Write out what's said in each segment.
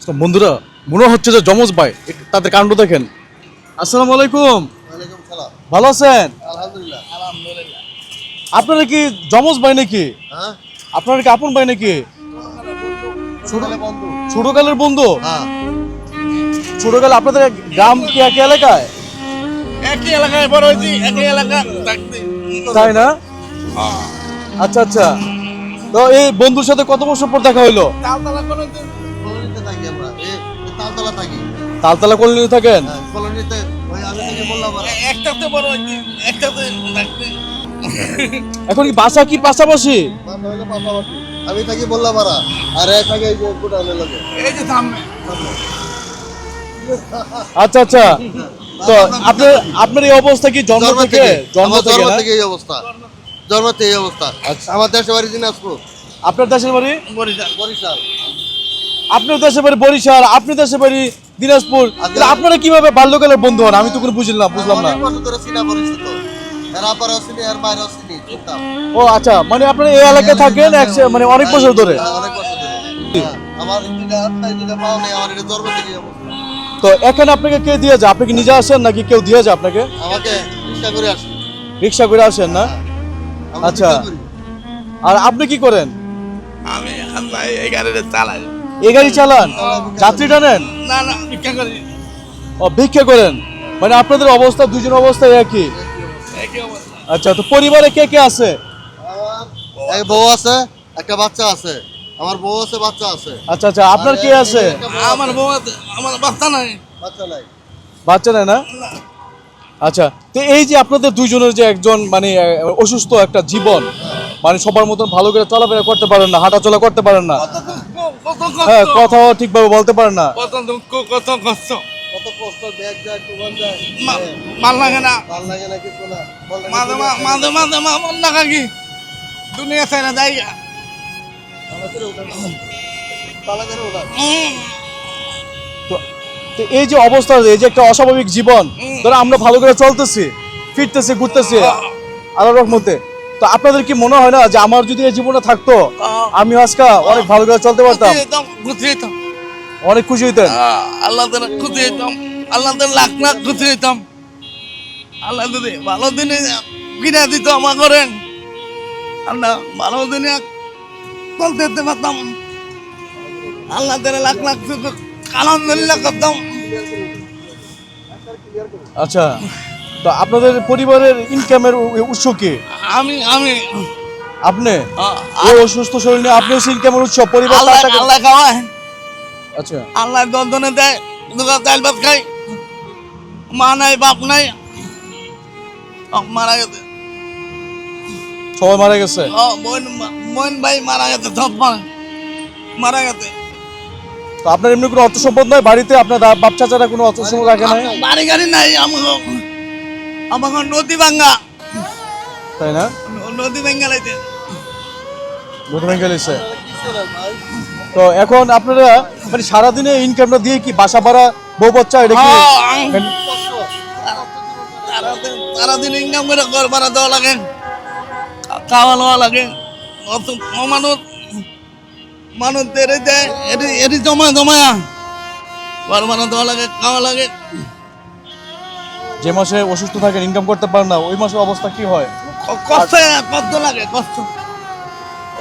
তো বন্ধুরা মনে হচ্ছে যে যমজ ভাই তাদের কাণ্ড দেখেন। আসসালামু আলাইকুম। ভালো আছেন? আপনারা কি যমজ ভাই নাকি? হ্যাঁ। আপনারা কি আপন ভাই নাকি? ছোটকালের বন্ধু। হ্যাঁ। ছোটকালে আপনাদের গ্রাম কি একই এলাকায়? একই এলাকায় বড় হয়েছি একই এলাকা তাই না? আচ্ছা আচ্ছা। তো এই বন্ধুর সাথে কত বছর পর দেখা হইল? থাকি আমরা তালতলা থাকি তালতলা কলোনি থাকেন? হ্যাঁ, কলোনিতে। ওই আমি থেকে বললাম একটাতে বড় একটাতে এখন কি বাসা কি পাশাপাশি? আমি থাকি বললাম আর আর এক থাকে এই যে গোডাউনের লগে। এই যে সামনে। আচ্ছা আচ্ছা। তো আপনার আপনার এই অবস্থা কি জন্ম জন্ম থেকে? জন্ম থেকে জন্ম থেকে এই অবস্থা। জন্ম থেকে এই অবস্থা। আচ্ছা। আমার দেশের বাড়ি দিনাজপুর। আপনার দেশের বাড়ি? বরিশাল। বরিশাল। আপনার দেশের বাড়ি বরিশাল আপনার দেশের বাড়ি দিনাজপুর। আপনারা কীভাবে বাল্যকালের বন্ধু হন? আমি তো কোনো বুঝলাম না বুঝলাম না। ও আচ্ছা মানে আপনারা এই এলাকায় থাকেন এক- মানে অনেক বছর ধরে? হ্যাঁ, হ্যাঁ, তো এখানে আপনাকে কে দিয়ে যায়? আপনি কি নিজে আসেন নাকি কেউ দিয়ে যায় আপনাকে? আমাকে চেষ্টা করে আসি। রিক্সা করে আসেন না? আচ্ছা। আর আপনি কি করেন? আমি এই গাড়িটা চালাই। এই গাড়ি চালান? যাত্রী টানেন না না ভিক্ষা করি। ও ভিক্ষা করেন? মানে আপনাদের অবস্থা দুজন অবস্থা একই? একই আচ্ছা তো পরিবারে কে কে আছে? এক বউ আছে একটা বাচ্চা আছে। আমার বউ আছে বাচ্চা আছে। আচ্ছা আচ্ছা আপনার কে আছে? আমার বউ আছে, আমার বাচ্চা নাই। বাচ্চা নাই। বাচ্চা নেই না? আচ্ছা তো এই যে আপনাদের দুইজনের যে একজন মানে অসুস্থ একটা জীবন মানে সবার মতন ভালো করে চলাফেরা করতে পারেন না হাঁটাচলা করতে পারেন না হ্যাঁ কথাও ঠিকভাবে বলতে পারেন না। কত দুঃখ কত কষ্ট। কত কষ্ট ব্যাগ যায় টুবান যায়। মা- লাগে না। ভালো লাগে না কিছু না। মাঝে কিছু মা- না। মাঝে মাঝে মা লাগা কি? দুনিয়া চাই যাই তালা করে উঠান। তালা করে উঠান। উম, তো তো এই যে অবস্থা এই যে একটা অস্বাভাবিক জীবন ধরো আমরা ভালো করে চলতেছি ফিরতেছি ঘুরতেছি আল্লাহ রহমতে। তো আপনাদের কি মনে হয় না যে আমার যদি এই জীবনে থাকতো আমি আজকে অনেক ভালো করে চলতে পারতাম? অনেক খুশি হইতেন? আল্লাহ খুশি হইতাম আল্লাহ লাখ লাখ খুশি হইতাম। আল্লাহ ভালো দিনে কিনে দিত আমার করেন। আল্লাহ ভালো দিনে চলতে যেতে পারতাম। আল্লাহ লাখ লাখ আলহামদুলিল্লাহ করতাম। আচ্ছা তো আপনাদের পরিবারের ইনকামের উৎস কি? আমি আমি আপনি? এই অসুস্থ শরীর নিয়ে আপনি ইনকামের উৎস পরিবার আল্লাহ খাওয়ায়। আচ্ছা। আল্লাহ দন্দনে দেয় দুগা চাল ভাত খাই মা নাই বাপ নাই। মারা গেছে। সবাই মারা গেছে? মোহন মোহন ভাই মারা গেছে সব মারা গেছে। তো আপনার এমনি কোনো অর্থ সম্পদ নয় বাড়িতে আপনার বাপ চাচারা কোনো অর্থ সম্পদ রাখে নাই? বাড়ি গাড়ি নাই আমাকে আমাকে নদী ভাঙ্গা। তাই না? নদী ভাঙ্গা লাইতে বুধ ভেঙে গেছে কিছু না, ভাই। তো এখন আপনারা মানে সারাদিনে ইনকামটা দিয়ে কি বাসা ভাড়া বউ বাচ্চা এটা কি? মানে কষ্ট। সারাদিন ইনকাম করে ঘর ভাড়া দেওয়া লাগে খাওয়া লওয়া লাগে। মানুষ মানুষ দেয় এটি জমা জমায়া। ঘর ভাড়া দেওয়া লাগে খাওয়া লাগে। যে মাসে অসুস্থ থাকেন ইনকাম করতে পারেন না ওই মাসে অবস্থা কি হয়? কষ্ট কষ্ট লাগে কষ্ট।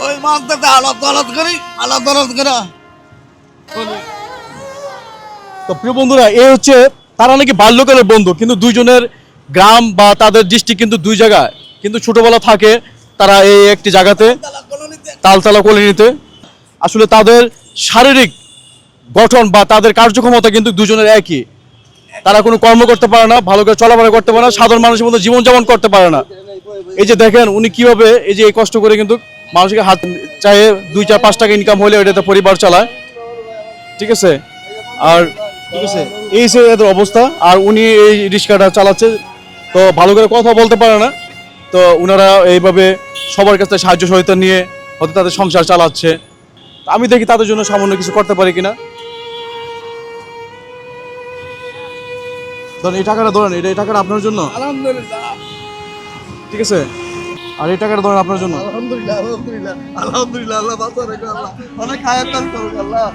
ওই মাছটাতে আলাদ আলাদ করি আলাদ আলাদ করে। তো প্রিয় বন্ধুরা এই হচ্ছে তারা নাকি বাল্যকালের বন্ধু কিন্তু দুইজনের গ্রাম বা তাদের ডিস্ট্রিক্ট কিন্তু দুই জায়গায়। কিন্তু ছোটবেলা থাকে তারা এই একটি জায়গাতে তালতলা কলোনিতে। আসলে তাদের শারীরিক গঠন বা তাদের কার্যক্ষমতা কিন্তু দুজনের একই। তারা কোনো কর্ম করতে পারে না ভালো করে চলাফেরা করতে পারে না সাধারণ মানুষের মতো জীবনযাপন করতে পারে না। এই যে দেখেন উনি কীভাবে এই যে এই কষ্ট করে কিন্তু মানুষকে হাত চায়ে দুই চার পাঁচ টাকা ইনকাম হলে এটাতে পরিবার চালায়। ঠিক আছে? আর ঠিক আছে। এই যে এদের অবস্থা আর উনি এই রিক্সাটা চালাচ্ছে তো ভালো করে কথা বলতে পারে না। তো ওনারা এইভাবে সবার কাছ থেকে সাহায্য সহায়তা নিয়ে হয়তো তাদের সংসার চালাচ্ছে। আমি দেখি তাদের জন্য সামান্য কিছু করতে পারি কিনা। ধরেন এই টাকাটা ধরেন এটা এই টাকাটা আপনার জন্য? আলহামদুলিল্লাহ। ঠিক আছে? আর এই টাকাটা ধরেন আপনার জন্য? আলহামদুলিল্লাহ আলহামদুলিল্লাহ আলহামদুলিল্লাহ আল্লাহ বাঁচা রেখো আল্লাহ। অনেক হায়াত দান করুক আল্লাহ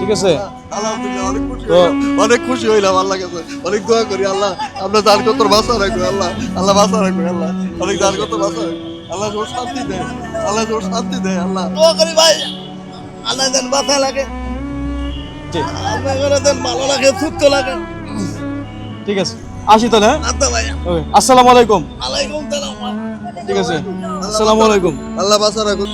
ঠিক আছে? আলহামদুলিল্লাহ অনেক খুশি। অনেক খুশি হইলাম আল্লাহ কাছে অনেক দোয়া করি আল্লাহ। আপনার দান কত বাসা রাখবে আল্লাহ। আল্লাহ বাসা রাখবে আল্লাহ। অনেক দান বাসা রাখবে আল্লাহ জোর শান্তি দেয় আল্লাহ জোর শান্তি দেয় আল্লাহ। দোয়া করি ভাই আল্লাহ দেন বাসা লাগে। ঠিক আপনার করে দেন ভালো লাগে সুস্থ লাগে। ঠিক আছে। আসি তাহলে হ্যাঁ? আচ্ছা আসসালামু আলাইকুম। আলাইকুম ঠিক আছে। আসসালামু আলাইকুম। আল্লাহ বাসা রাখুন।